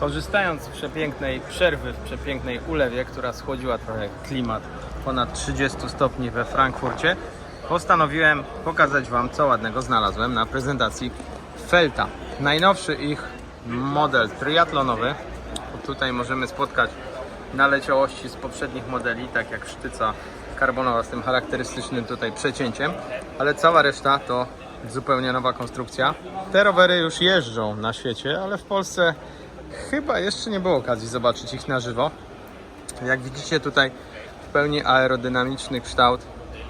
Korzystając z przepięknej przerwy w przepięknej ulewie, która schłodziła trochę klimat ponad 30 stopni we Frankfurcie, postanowiłem pokazać Wam, co ładnego znalazłem na prezentacji Felta. Najnowszy ich model triatlonowy. Tutaj możemy spotkać naleciałości z poprzednich modeli, tak jak sztyca karbonowa z tym charakterystycznym tutaj przecięciem, ale cała reszta to zupełnie nowa konstrukcja. Te rowery już jeżdżą na świecie, ale w Polsce chyba jeszcze nie było okazji zobaczyć ich na żywo. Jak widzicie tutaj w pełni aerodynamiczny kształt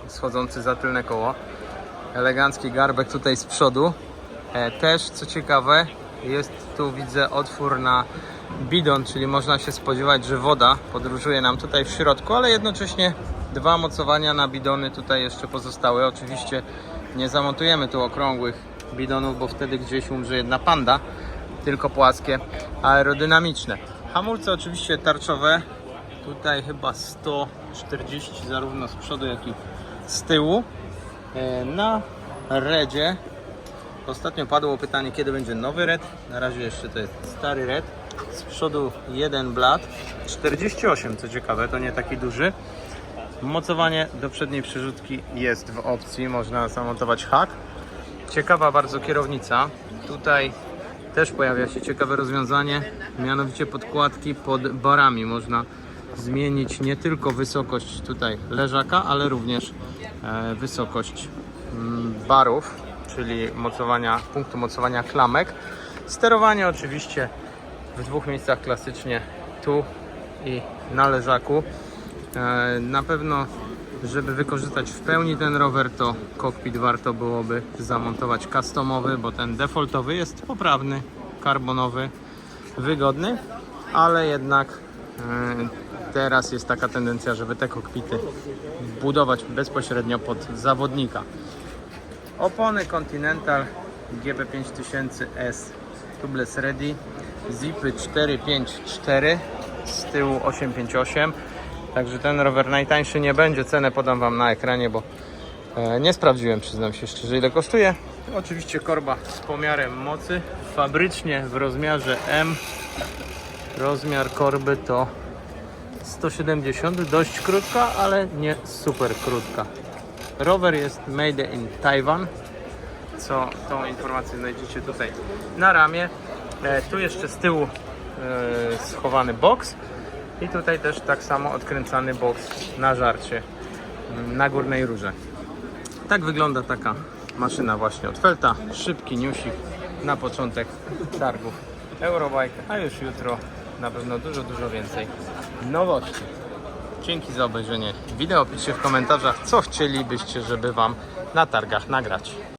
schodzący za tylne koło. Elegancki garbek tutaj z przodu. E, Też co ciekawe jest tu widzę otwór na bidon, czyli można się spodziewać, że woda podróżuje nam tutaj w środku, ale jednocześnie dwa mocowania na bidony tutaj jeszcze pozostały. Oczywiście nie zamontujemy tu okrągłych bidonów, bo wtedy gdzieś umrze jedna panda, tylko płaskie, aerodynamiczne. Hamulce oczywiście tarczowe, tutaj chyba 140 zarówno z przodu, jak i z tyłu. E, Na redzie Ostatnio padło pytanie, kiedy będzie nowy red. Na razie jeszcze to jest stary red. Z przodu jeden blat. 48, co ciekawe, to nie taki duży. Mocowanie do przedniej przerzutki jest w opcji. Można zamontować hak. Ciekawa bardzo kierownica. Tutaj też pojawia się ciekawe rozwiązanie. Mianowicie podkładki pod barami. Można zmienić nie tylko wysokość tutaj leżaka, ale również e, wysokość mm, barów czyli mocowania, punktu mocowania klamek. Sterowanie oczywiście w dwóch miejscach klasycznie, tu i na leżaku. E, Na pewno, żeby wykorzystać w pełni ten rower, to kokpit warto byłoby zamontować customowy, bo ten defaultowy jest poprawny, karbonowy, wygodny, ale jednak e, teraz jest taka tendencja, żeby te kokpity budować bezpośrednio pod zawodnika. Opony Continental GB5000S Tubeless Ready Zipy 454 z tyłu 858 Także ten rower najtańszy nie będzie, cenę podam Wam na ekranie, bo e, nie sprawdziłem, przyznam się szczerze ile kosztuje. Oczywiście korba z pomiarem mocy. Fabrycznie w rozmiarze M. Rozmiar korby to 170, dość krótka, ale nie super krótka. Rower jest made in Taiwan, co tą informację znajdziecie tutaj na ramię. E, tu jeszcze z tyłu e, schowany box i tutaj też tak samo odkręcany box na żarcie mm, na górnej rurze. Tak wygląda taka maszyna właśnie od Felta. Szybki newsik na początek targów Eurobike, a już jutro na pewno dużo, dużo więcej nowości. Dzięki za obejrzenie wideo. Piszcie w komentarzach, co chcielibyście, żeby Wam na targach nagrać.